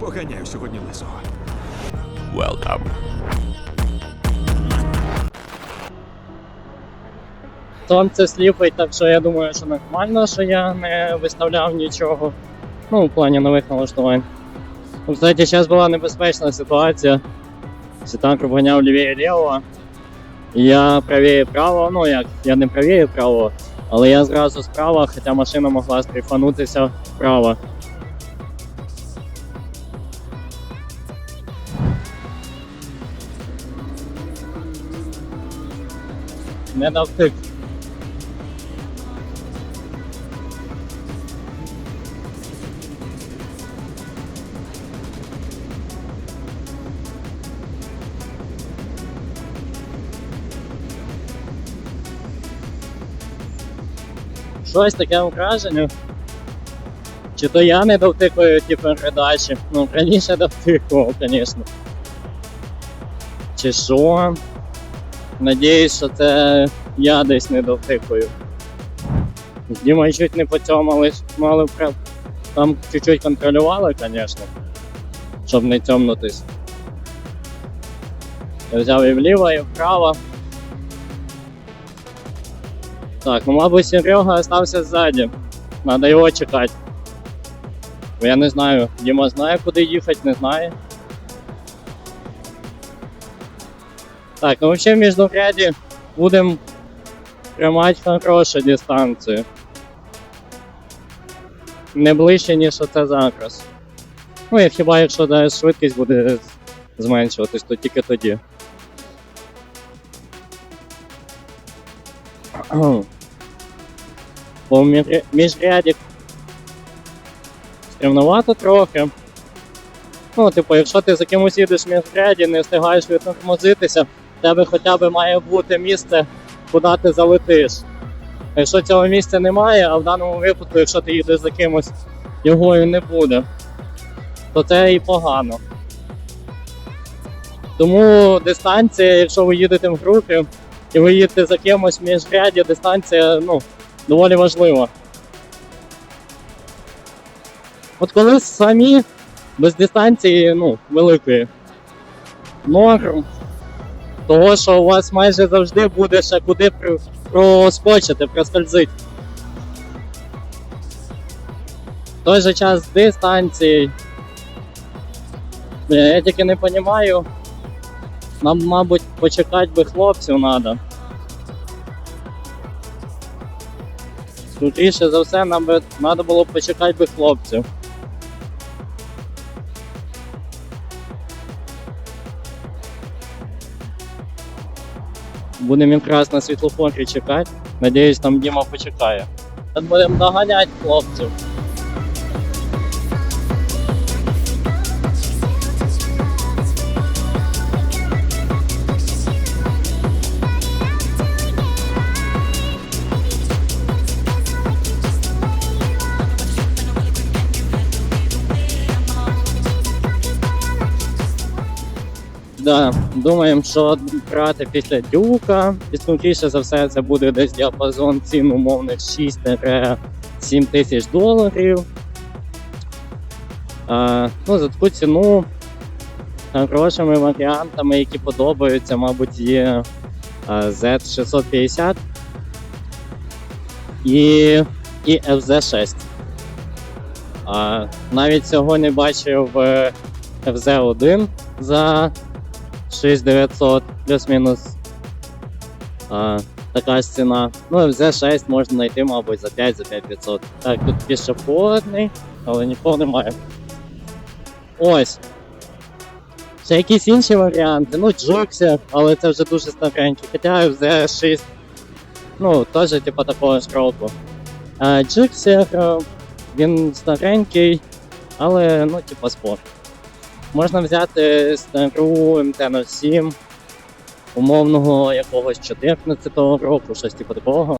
Вганяю сьогодні лисого. Welcome. Сонце сліпить, так що я думаю, що нормально, що я не виставляв нічого. Ну, в плані нових налаштувань. Ну, Кстати, зараз була небезпечна ситуація. Світанк обганяв лівіє ліво. Я правіє право, ну як, я не правіє право, але я зразу справа, хоча машина могла стріфанутися вправо. Не навтик. Щось таке враження. Чи то я не довтикую ті передачі. Ну, раніше довтикував, звісно. Чи що? Надіюсь, що це я десь не довтикую. З Дімою чуть не поцьомали, мали прям. Там чуть-чуть контролювали, звісно. Щоб не цьомнутись. Я взяв і вліво, і вправо. Так, ну мабуть Серега остався ззаді. Надо його чекати. Бо я не знаю, Діма знає, куди їхати, не знає. Так, ну взагалі в міждуряді будемо тримати хорошу дистанцію. Не ближче, ніж оце зараз. Ну, і хіба якщо да, швидкість буде зменшуватись, то тільки тоді. Бо в між- міжряді стрімновато трохи. Ну, типу, якщо ти за кимось їдеш в міжряді, не встигаєш відтормозитися, в тебе хоча б має бути місце, куди ти залетиш. Якщо цього місця немає, а в даному випадку, якщо ти їдеш за кимось, його і не буде, то це і погано. Тому дистанція, якщо ви їдете в групі і ви їдете за кимось в міжряді, дистанція ну, доволі важлива. От коли самі без дистанції ну, великої норм, того, що у вас майже завжди буде ще куди проскочити, проскользити. В той же час дистанції. Я тільки не розумію. Нам, мабуть, почекати би хлопців треба. Скоріше за все, нам би треба було почекати би хлопців. Будемо якраз на світлофорі чекати. Надіюсь, там Діма почекає. Будемо доганяти хлопців. Да, думаємо, що брати після дюка. І скоріше за все, це буде десь діапазон цін умовних 6-7 тисяч доларів. А, ну, за таку ціну хорошими варіантами, які подобаються, мабуть, є Z650 і, і FZ6. А, навіть сьогодні бачив е, FZ1 за 6900 плюс-мінус така ж ціна. Ну, FZ6 можна знайти, мабуть, за 5 за 5500. Так, тут пішохідний, але нікого немає. Ось. Ще якісь інші варіанти. Ну, Джоксер, але це вже дуже старенький. Хоча FZ6, ну, теж типу такого ж року. Джоксер, він старенький, але ну, типу спорт. Можна взяти стару МТ-07 умовного якогось 14-го року, щось типу такого.